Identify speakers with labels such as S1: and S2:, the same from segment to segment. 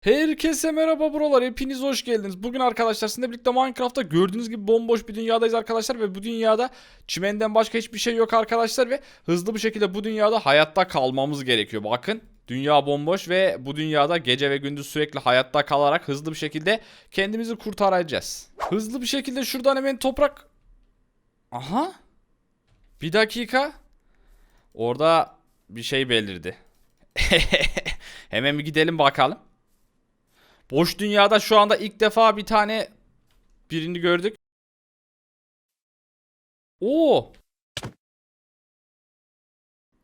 S1: Herkese merhaba buralar hepiniz hoş geldiniz. Bugün arkadaşlar sizinle birlikte Minecraft'ta gördüğünüz gibi bomboş bir dünyadayız arkadaşlar ve bu dünyada çimenden başka hiçbir şey yok arkadaşlar ve hızlı bir şekilde bu dünyada hayatta kalmamız gerekiyor. Bakın dünya bomboş ve bu dünyada gece ve gündüz sürekli hayatta kalarak hızlı bir şekilde kendimizi kurtaracağız. Hızlı bir şekilde şuradan hemen toprak... Aha. Bir dakika. Orada bir şey belirdi. hemen bir gidelim bakalım. Boş dünyada şu anda ilk defa bir tane birini gördük. Oo.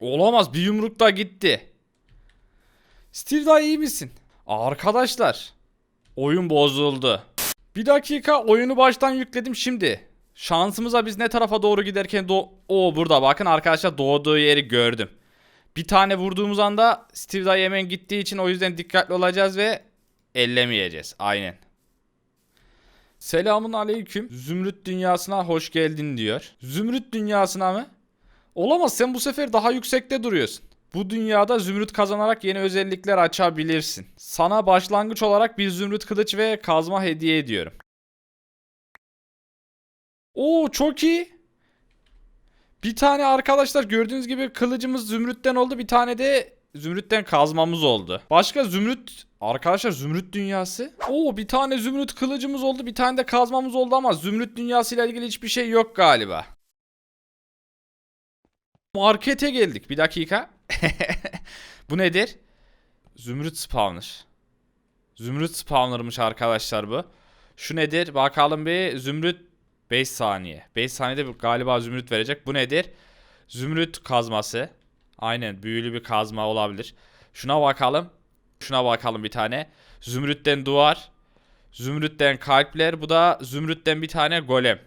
S1: Olamaz bir yumrukta gitti. Steve daha iyi misin? Arkadaşlar. Oyun bozuldu. Bir dakika oyunu baştan yükledim şimdi. Şansımıza biz ne tarafa doğru giderken do o burada bakın arkadaşlar doğduğu yeri gördüm. Bir tane vurduğumuz anda Steve Dayı hemen gittiği için o yüzden dikkatli olacağız ve ellemeyeceğiz. Aynen. Selamun aleyküm. Zümrüt dünyasına hoş geldin diyor. Zümrüt dünyasına mı? Olamaz sen bu sefer daha yüksekte duruyorsun. Bu dünyada zümrüt kazanarak yeni özellikler açabilirsin. Sana başlangıç olarak bir zümrüt kılıç ve kazma hediye ediyorum. Oo çok iyi. Bir tane arkadaşlar gördüğünüz gibi kılıcımız zümrütten oldu. Bir tane de zümrütten kazmamız oldu. Başka zümrüt arkadaşlar zümrüt dünyası. Oo bir tane zümrüt kılıcımız oldu. Bir tane de kazmamız oldu ama zümrüt dünyası ile ilgili hiçbir şey yok galiba. Markete geldik. Bir dakika. bu nedir? Zümrüt spawner. Zümrüt spawner'mış arkadaşlar bu. Şu nedir? Bakalım bir zümrüt 5 saniye. 5 saniyede galiba zümrüt verecek. Bu nedir? Zümrüt kazması. Aynen büyülü bir kazma olabilir. Şuna bakalım. Şuna bakalım bir tane. Zümrütten duvar. Zümrütten kalpler. Bu da zümrütten bir tane golem.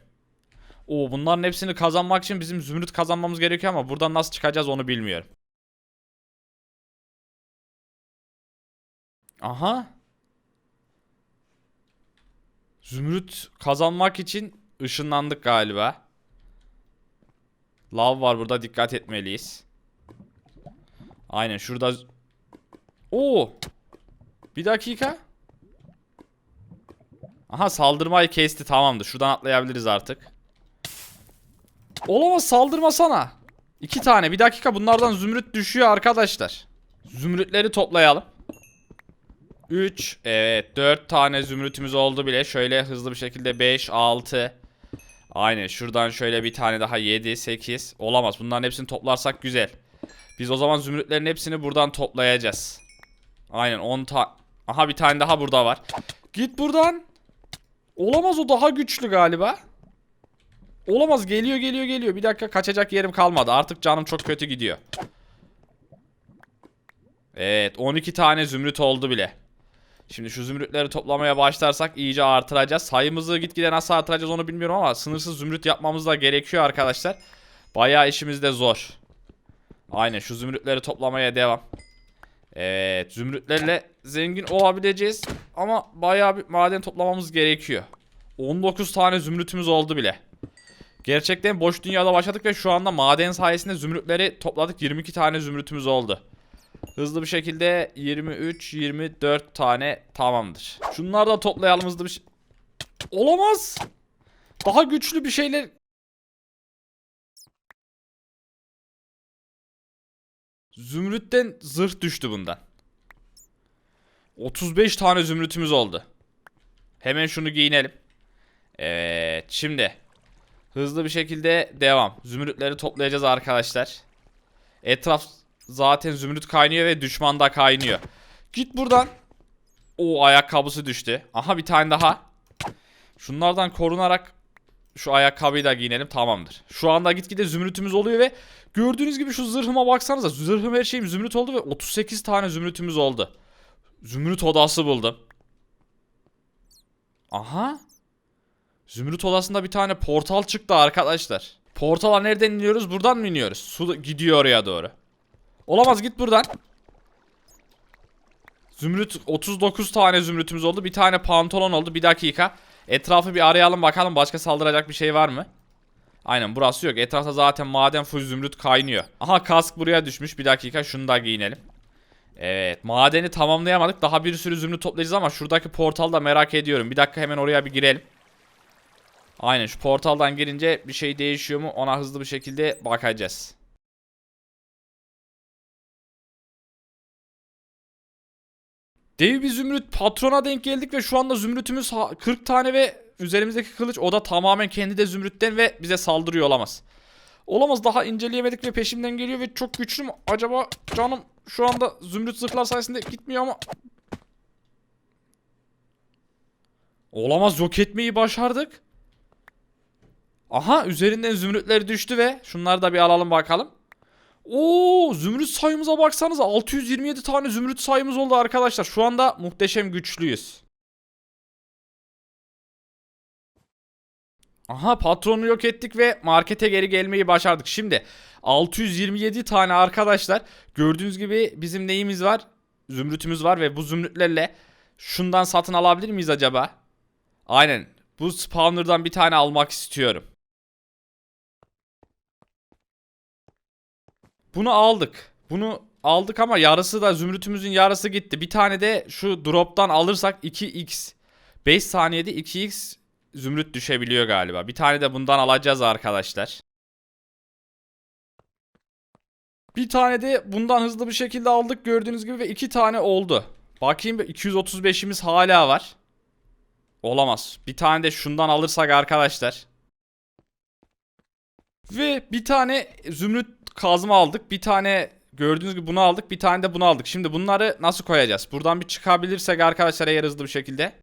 S1: Oo bunların hepsini kazanmak için bizim zümrüt kazanmamız gerekiyor ama buradan nasıl çıkacağız onu bilmiyorum. Aha. Zümrüt kazanmak için ışınlandık galiba. Lav var burada dikkat etmeliyiz. Aynen şurada. Oo. Bir dakika. Aha saldırmayı kesti tamamdır. Şuradan atlayabiliriz artık. Olamaz saldırmasana. İki tane bir dakika bunlardan zümrüt düşüyor arkadaşlar. Zümrütleri toplayalım. 3 evet 4 tane zümrütümüz oldu bile. Şöyle hızlı bir şekilde 5 6 Aynen şuradan şöyle bir tane daha 7 8 olamaz. Bunların hepsini toplarsak güzel. Biz o zaman zümrütlerin hepsini buradan toplayacağız. Aynen 10 ta Aha bir tane daha burada var. Git buradan. Olamaz o daha güçlü galiba. Olamaz geliyor geliyor geliyor. Bir dakika kaçacak yerim kalmadı. Artık canım çok kötü gidiyor. Evet 12 tane zümrüt oldu bile. Şimdi şu zümrütleri toplamaya başlarsak iyice artıracağız. Sayımızı gitgide nasıl artıracağız onu bilmiyorum ama sınırsız zümrüt yapmamız da gerekiyor arkadaşlar. Bayağı işimiz de zor. Aynen şu zümrütleri toplamaya devam. Evet zümrütlerle zengin olabileceğiz. Ama bayağı bir maden toplamamız gerekiyor. 19 tane zümrütümüz oldu bile. Gerçekten boş dünyada başladık ve şu anda maden sayesinde zümrütleri topladık. 22 tane zümrütümüz oldu. Hızlı bir şekilde 23, 24 tane tamamdır. Şunları da toplayalım hızlı bir. Olamaz. Daha güçlü bir şeyler. Zümrütten zırh düştü bundan. 35 tane zümrütümüz oldu. Hemen şunu giyinelim. Evet şimdi. Hızlı bir şekilde devam. Zümrütleri toplayacağız arkadaşlar. Etraf zaten zümrüt kaynıyor ve düşman da kaynıyor. Git buradan. O ayakkabısı düştü. Aha bir tane daha. Şunlardan korunarak şu ayakkabıyı da giyinelim tamamdır. Şu anda gitgide zümrütümüz oluyor ve gördüğünüz gibi şu zırhıma baksanıza. Zırhım her şeyim zümrüt oldu ve 38 tane zümrütümüz oldu. Zümrüt odası buldum. Aha. Zümrüt odasında bir tane portal çıktı arkadaşlar. Portala nereden iniyoruz? Buradan mı iniyoruz? Su gidiyor oraya doğru. Olamaz git buradan. Zümrüt 39 tane zümrütümüz oldu. Bir tane pantolon oldu. Bir dakika. Etrafı bir arayalım bakalım başka saldıracak bir şey var mı? Aynen burası yok. Etrafta zaten maden full zümrüt kaynıyor. Aha kask buraya düşmüş. Bir dakika şunu da giyinelim. Evet madeni tamamlayamadık. Daha bir sürü zümrüt toplayacağız ama şuradaki portalı da merak ediyorum. Bir dakika hemen oraya bir girelim. Aynen şu portaldan girince bir şey değişiyor mu ona hızlı bir şekilde bakacağız. Dev bir zümrüt patrona denk geldik ve şu anda zümrütümüz ha- 40 tane ve üzerimizdeki kılıç o da tamamen kendi de zümrütten ve bize saldırıyor olamaz. Olamaz daha inceleyemedik ve peşimden geliyor ve çok güçlü mü? Acaba canım şu anda zümrüt zırhlar sayesinde gitmiyor ama... Olamaz yok etmeyi başardık. Aha üzerinden zümrütler düştü ve şunları da bir alalım bakalım. Oo zümrüt sayımıza baksanıza 627 tane zümrüt sayımız oldu arkadaşlar. Şu anda muhteşem güçlüyüz. Aha patronu yok ettik ve markete geri gelmeyi başardık. Şimdi 627 tane arkadaşlar gördüğünüz gibi bizim neyimiz var? Zümrütümüz var ve bu zümrütlerle şundan satın alabilir miyiz acaba? Aynen bu spawner'dan bir tane almak istiyorum. Bunu aldık. Bunu aldık ama yarısı da zümrütümüzün yarısı gitti. Bir tane de şu drop'tan alırsak 2x 5 saniyede 2x zümrüt düşebiliyor galiba. Bir tane de bundan alacağız arkadaşlar. Bir tane de bundan hızlı bir şekilde aldık gördüğünüz gibi ve iki tane oldu. Bakayım 235'imiz hala var. Olamaz. Bir tane de şundan alırsak arkadaşlar. Ve bir tane zümrüt kazma aldık. Bir tane gördüğünüz gibi bunu aldık. Bir tane de bunu aldık. Şimdi bunları nasıl koyacağız? Buradan bir çıkabilirsek arkadaşlar eğer hızlı bir şekilde.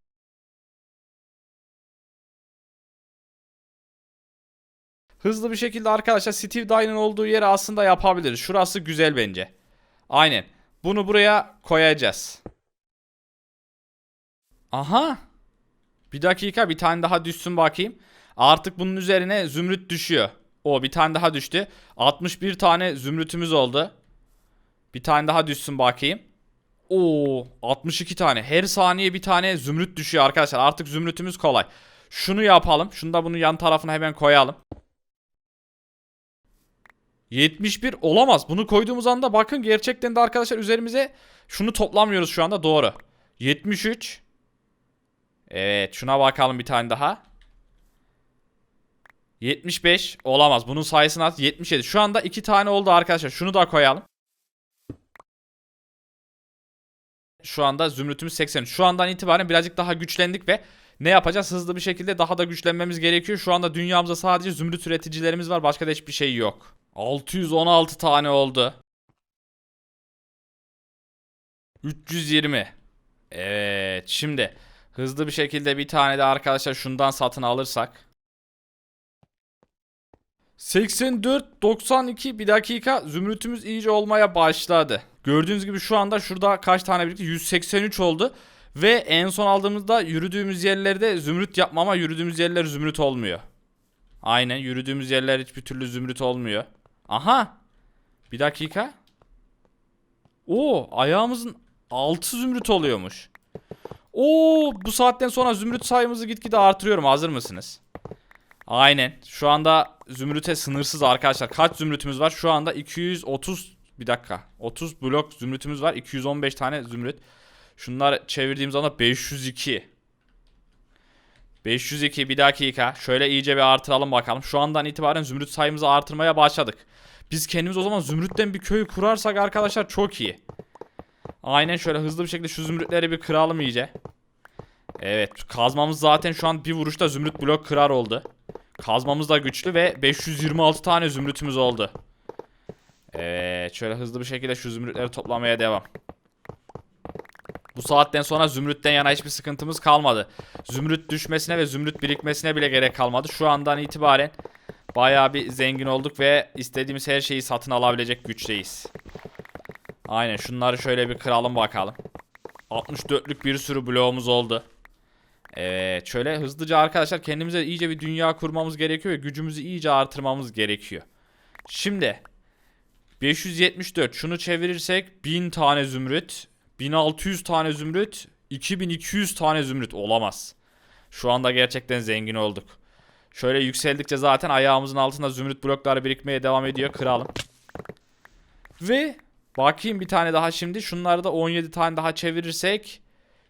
S1: Hızlı bir şekilde arkadaşlar Steve Dyne'ın olduğu yere aslında yapabiliriz. Şurası güzel bence. Aynen. Bunu buraya koyacağız. Aha. Bir dakika bir tane daha düşsün bakayım. Artık bunun üzerine zümrüt düşüyor. O bir tane daha düştü. 61 tane zümrütümüz oldu. Bir tane daha düşsün bakayım. Oo 62 tane. Her saniye bir tane zümrüt düşüyor arkadaşlar. Artık zümrütümüz kolay. Şunu yapalım. Şunu da bunun yan tarafına hemen koyalım. 71 olamaz. Bunu koyduğumuz anda bakın gerçekten de arkadaşlar üzerimize şunu toplamıyoruz şu anda doğru. 73 Evet şuna bakalım bir tane daha. 75 olamaz. Bunun sayısını at 77. Şu anda iki tane oldu arkadaşlar. Şunu da koyalım. Şu anda zümrütümüz 80. Şu andan itibaren birazcık daha güçlendik ve ne yapacağız? Hızlı bir şekilde daha da güçlenmemiz gerekiyor. Şu anda dünyamızda sadece zümrüt üreticilerimiz var. Başka da hiçbir şey yok. 616 tane oldu. 320. Evet şimdi hızlı bir şekilde bir tane de arkadaşlar şundan satın alırsak. 84 92 bir dakika zümrütümüz iyice olmaya başladı. Gördüğünüz gibi şu anda şurada kaç tane birlikte 183 oldu. Ve en son aldığımızda yürüdüğümüz yerlerde zümrüt yapmama yürüdüğümüz yerler zümrüt olmuyor. Aynen yürüdüğümüz yerler hiçbir türlü zümrüt olmuyor. Aha. Bir dakika. Oo ayağımızın altı zümrüt oluyormuş. Oo bu saatten sonra zümrüt sayımızı gitgide artırıyorum. Hazır mısınız? Aynen. Şu anda zümrüte sınırsız arkadaşlar. Kaç zümrütümüz var? Şu anda 230 bir dakika. 30 blok zümrütümüz var. 215 tane zümrüt. Şunlar çevirdiğimiz anda 502. 502 bir dakika. Şöyle iyice bir artıralım bakalım. Şu andan itibaren zümrüt sayımızı artırmaya başladık. Biz kendimiz o zaman zümrütten bir köy kurarsak arkadaşlar çok iyi. Aynen şöyle hızlı bir şekilde şu zümrütleri bir kıralım iyice. Evet kazmamız zaten şu an bir vuruşta zümrüt blok kırar oldu. Kazmamız da güçlü ve 526 tane zümrütümüz oldu. Evet şöyle hızlı bir şekilde şu zümrütleri toplamaya devam. Bu saatten sonra zümrütten yana hiçbir sıkıntımız kalmadı. Zümrüt düşmesine ve zümrüt birikmesine bile gerek kalmadı. Şu andan itibaren bayağı bir zengin olduk ve istediğimiz her şeyi satın alabilecek güçteyiz. Aynen şunları şöyle bir kıralım bakalım. 64'lük bir sürü bloğumuz oldu. Evet şöyle hızlıca arkadaşlar kendimize iyice bir dünya kurmamız gerekiyor ve gücümüzü iyice artırmamız gerekiyor. Şimdi 574 şunu çevirirsek 1000 tane zümrüt 1600 tane zümrüt 2200 tane zümrüt olamaz. Şu anda gerçekten zengin olduk. Şöyle yükseldikçe zaten ayağımızın altında zümrüt blokları birikmeye devam ediyor. Kıralım. Ve Bakayım bir tane daha şimdi. Şunları da 17 tane daha çevirirsek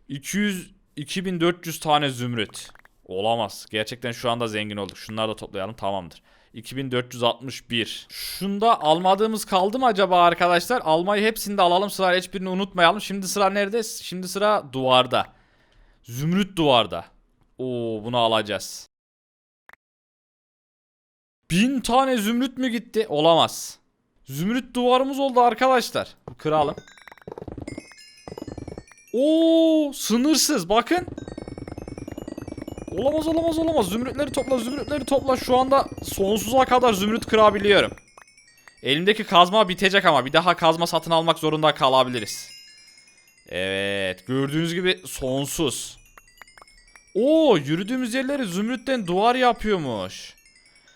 S1: 200 2400 tane zümrüt. Olamaz. Gerçekten şu anda zengin olduk. Şunları da toplayalım tamamdır. 2461. Şunda almadığımız kaldı mı acaba arkadaşlar? Almayı hepsini de alalım. Sıra hiçbirini unutmayalım. Şimdi sıra nerede? Şimdi sıra duvarda. Zümrüt duvarda. Oo bunu alacağız. Bin tane zümrüt mü gitti? Olamaz. Zümrüt duvarımız oldu arkadaşlar. Kıralım. Oo sınırsız bakın. Olamaz olamaz olamaz. Zümrütleri topla zümrütleri topla. Şu anda sonsuza kadar zümrüt kırabiliyorum. Elimdeki kazma bitecek ama bir daha kazma satın almak zorunda kalabiliriz. Evet gördüğünüz gibi sonsuz. Oo yürüdüğümüz yerleri zümrütten duvar yapıyormuş.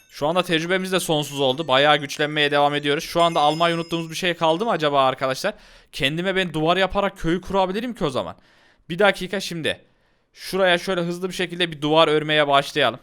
S1: Şu anda tecrübemiz de sonsuz oldu. Bayağı güçlenmeye devam ediyoruz. Şu anda almayı unuttuğumuz bir şey kaldı mı acaba arkadaşlar? Kendime ben duvar yaparak köyü kurabilirim ki o zaman. Bir dakika şimdi. Şuraya şöyle hızlı bir şekilde bir duvar örmeye başlayalım.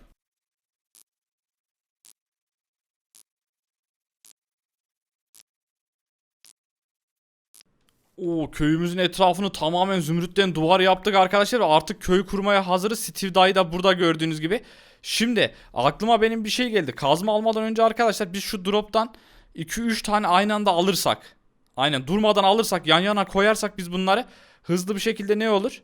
S1: Oo köyümüzün etrafını tamamen zümrütten duvar yaptık arkadaşlar artık köy kurmaya hazırız. Steve Dayı da burada gördüğünüz gibi. Şimdi aklıma benim bir şey geldi. Kazma almadan önce arkadaşlar biz şu droptan 2-3 tane aynı anda alırsak. Aynen durmadan alırsak yan yana koyarsak biz bunları hızlı bir şekilde ne olur?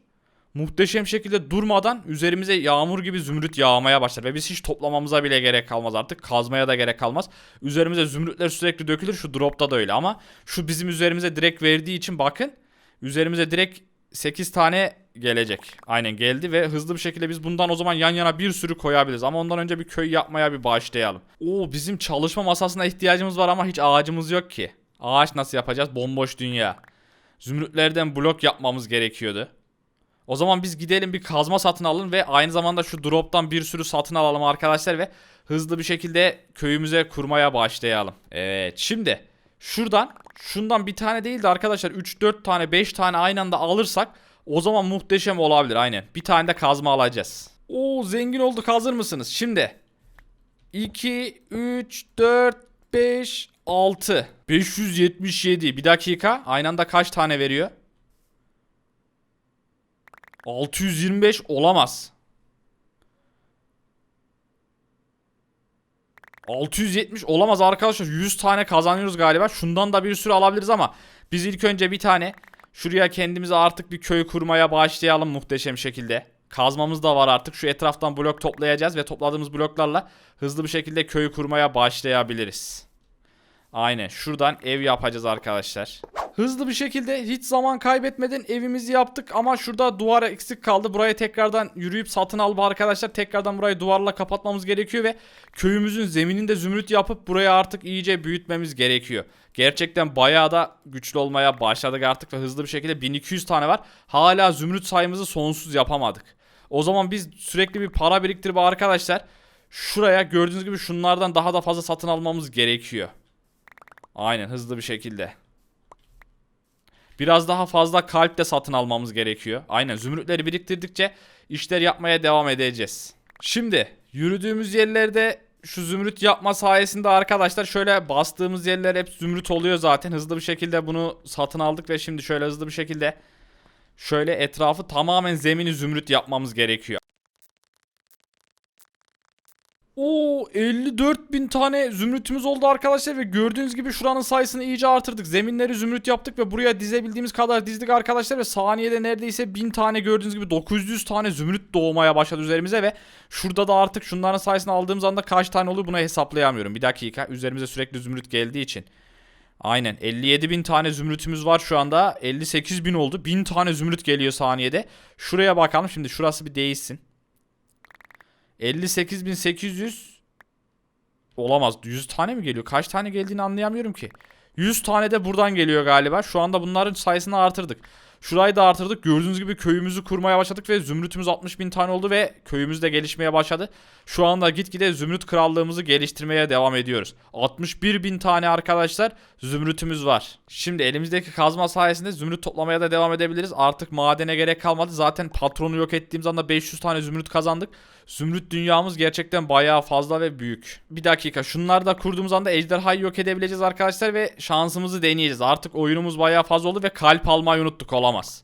S1: Muhteşem şekilde durmadan üzerimize yağmur gibi zümrüt yağmaya başlar. Ve biz hiç toplamamıza bile gerek kalmaz artık. Kazmaya da gerek kalmaz. Üzerimize zümrütler sürekli dökülür. Şu dropta da öyle ama şu bizim üzerimize direkt verdiği için bakın. Üzerimize direkt 8 tane gelecek. Aynen geldi ve hızlı bir şekilde biz bundan o zaman yan yana bir sürü koyabiliriz. Ama ondan önce bir köy yapmaya bir başlayalım. Oo bizim çalışma masasına ihtiyacımız var ama hiç ağacımız yok ki. Ağaç nasıl yapacağız? Bomboş dünya. Zümrütlerden blok yapmamız gerekiyordu. O zaman biz gidelim bir kazma satın alın ve aynı zamanda şu drop'tan bir sürü satın alalım arkadaşlar ve hızlı bir şekilde köyümüze kurmaya başlayalım. Evet şimdi şuradan şundan bir tane değil de arkadaşlar 3-4 tane 5 tane aynı anda alırsak o zaman muhteşem olabilir aynen. Bir tane de kazma alacağız. Oo zengin olduk hazır mısınız? Şimdi 2, 3, 4, 5, 6 577 bir dakika aynı anda kaç tane veriyor? 625 olamaz. 670 olamaz arkadaşlar. 100 tane kazanıyoruz galiba. Şundan da bir sürü alabiliriz ama biz ilk önce bir tane şuraya kendimize artık bir köy kurmaya başlayalım muhteşem şekilde. Kazmamız da var artık. Şu etraftan blok toplayacağız ve topladığımız bloklarla hızlı bir şekilde köy kurmaya başlayabiliriz. Aynen şuradan ev yapacağız arkadaşlar. Hızlı bir şekilde hiç zaman kaybetmeden evimizi yaptık ama şurada duvar eksik kaldı. Buraya tekrardan yürüyüp satın alıp arkadaşlar tekrardan burayı duvarla kapatmamız gerekiyor ve köyümüzün zemininde zümrüt yapıp buraya artık iyice büyütmemiz gerekiyor. Gerçekten bayağı da güçlü olmaya başladık artık ve hızlı bir şekilde 1200 tane var. Hala zümrüt sayımızı sonsuz yapamadık. O zaman biz sürekli bir para biriktirip arkadaşlar şuraya gördüğünüz gibi şunlardan daha da fazla satın almamız gerekiyor. Aynen hızlı bir şekilde. Biraz daha fazla kalp de satın almamız gerekiyor. Aynen zümrütleri biriktirdikçe işler yapmaya devam edeceğiz. Şimdi yürüdüğümüz yerlerde şu zümrüt yapma sayesinde arkadaşlar şöyle bastığımız yerler hep zümrüt oluyor zaten. Hızlı bir şekilde bunu satın aldık ve şimdi şöyle hızlı bir şekilde şöyle etrafı tamamen zemini zümrüt yapmamız gerekiyor. Oo 54 bin tane zümrütümüz oldu arkadaşlar ve gördüğünüz gibi şuranın sayısını iyice artırdık. Zeminleri zümrüt yaptık ve buraya dizebildiğimiz kadar dizdik arkadaşlar ve saniyede neredeyse 1000 tane gördüğünüz gibi 900 tane zümrüt doğmaya başladı üzerimize ve şurada da artık şunların sayısını aldığımız anda kaç tane olur bunu hesaplayamıyorum. Bir dakika üzerimize sürekli zümrüt geldiği için. Aynen 57 bin tane zümrütümüz var şu anda 58 bin oldu 1000 tane zümrüt geliyor saniyede. Şuraya bakalım şimdi şurası bir değişsin. 58.800 olamaz. 100 tane mi geliyor? Kaç tane geldiğini anlayamıyorum ki. 100 tane de buradan geliyor galiba. Şu anda bunların sayısını artırdık. Şurayı da artırdık. Gördüğünüz gibi köyümüzü kurmaya başladık ve zümrütümüz 60 bin tane oldu ve köyümüz de gelişmeye başladı. Şu anda gitgide zümrüt krallığımızı geliştirmeye devam ediyoruz. 61 bin tane arkadaşlar zümrütümüz var. Şimdi elimizdeki kazma sayesinde zümrüt toplamaya da devam edebiliriz. Artık madene gerek kalmadı. Zaten patronu yok ettiğimiz anda 500 tane zümrüt kazandık. Zümrüt dünyamız gerçekten bayağı fazla ve büyük. Bir dakika şunları da kurduğumuz anda ejderhayı yok edebileceğiz arkadaşlar ve şansımızı deneyeceğiz. Artık oyunumuz bayağı fazla oldu ve kalp almayı unuttuk olamaz.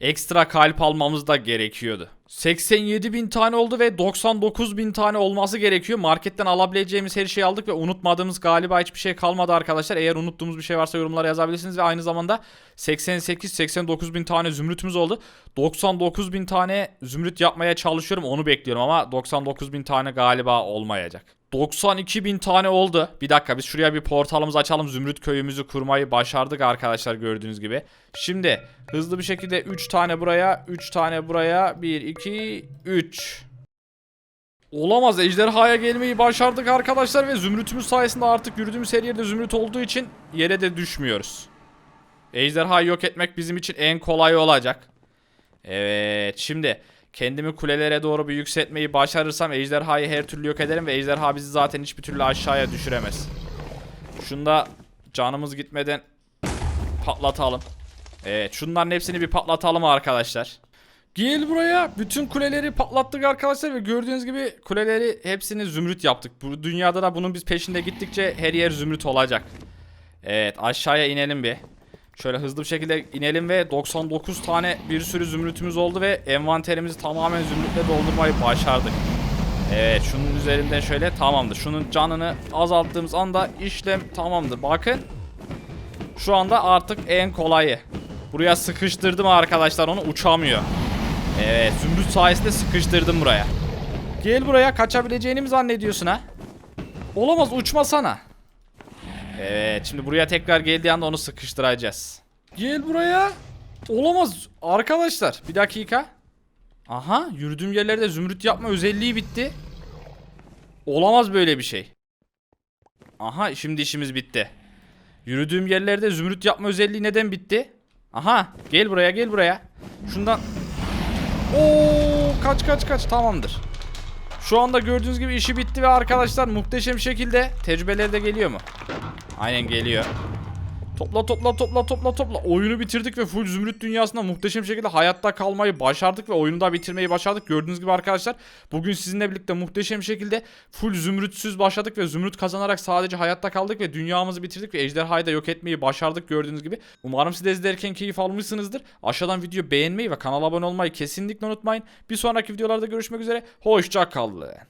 S1: Ekstra kalp almamız da gerekiyordu. 87 bin tane oldu ve 99 bin tane olması gerekiyor. Marketten alabileceğimiz her şeyi aldık ve unutmadığımız galiba hiçbir şey kalmadı arkadaşlar. Eğer unuttuğumuz bir şey varsa yorumlara yazabilirsiniz ve aynı zamanda 88-89 bin tane zümrütümüz oldu. 99 bin tane zümrüt yapmaya çalışıyorum onu bekliyorum ama 99 bin tane galiba olmayacak. 92 bin tane oldu. Bir dakika biz şuraya bir portalımızı açalım. Zümrüt köyümüzü kurmayı başardık arkadaşlar gördüğünüz gibi. Şimdi hızlı bir şekilde 3 tane buraya, 3 tane buraya. 1, 2, 3. Olamaz ejderhaya gelmeyi başardık arkadaşlar ve zümrütümüz sayesinde artık yürüdüğümüz her yerde zümrüt olduğu için yere de düşmüyoruz. Ejderhayı yok etmek bizim için en kolay olacak. Evet şimdi kendimi kulelere doğru bir yükseltmeyi başarırsam ejderhayı her türlü yok ederim ve ejderha bizi zaten hiçbir türlü aşağıya düşüremez. Şunda canımız gitmeden patlatalım. Evet şunların hepsini bir patlatalım arkadaşlar. Gel buraya. Bütün kuleleri patlattık arkadaşlar ve gördüğünüz gibi kuleleri hepsini zümrüt yaptık. Bu dünyada da bunun biz peşinde gittikçe her yer zümrüt olacak. Evet aşağıya inelim bir. Şöyle hızlı bir şekilde inelim ve 99 tane bir sürü zümrütümüz oldu ve envanterimizi tamamen zümrütle doldurmayı başardık. Evet şunun üzerinden şöyle tamamdır. Şunun canını azalttığımız anda işlem tamamdır. Bakın şu anda artık en kolayı. Buraya sıkıştırdım arkadaşlar onu uçamıyor. Evet zümrüt sayesinde sıkıştırdım buraya. Gel buraya kaçabileceğini mi zannediyorsun ha? Olamaz uçmasana. Evet şimdi buraya tekrar geldiği anda onu sıkıştıracağız. Gel buraya. Olamaz arkadaşlar bir dakika. Aha yürüdüğüm yerlerde zümrüt yapma özelliği bitti. Olamaz böyle bir şey. Aha şimdi işimiz bitti. Yürüdüğüm yerlerde zümrüt yapma özelliği neden bitti? Aha gel buraya gel buraya. Şundan Oo kaç kaç kaç tamamdır. Şu anda gördüğünüz gibi işi bitti ve arkadaşlar muhteşem şekilde tecrübeleri de geliyor mu? Aynen geliyor. Topla topla topla topla topla. Oyunu bitirdik ve full zümrüt dünyasında muhteşem şekilde hayatta kalmayı başardık ve oyunu da bitirmeyi başardık. Gördüğünüz gibi arkadaşlar bugün sizinle birlikte muhteşem şekilde full zümrütsüz başladık ve zümrüt kazanarak sadece hayatta kaldık ve dünyamızı bitirdik ve ejderhayı da yok etmeyi başardık gördüğünüz gibi. Umarım siz de izlerken keyif almışsınızdır. Aşağıdan video beğenmeyi ve kanala abone olmayı kesinlikle unutmayın. Bir sonraki videolarda görüşmek üzere. Hoşça kalın.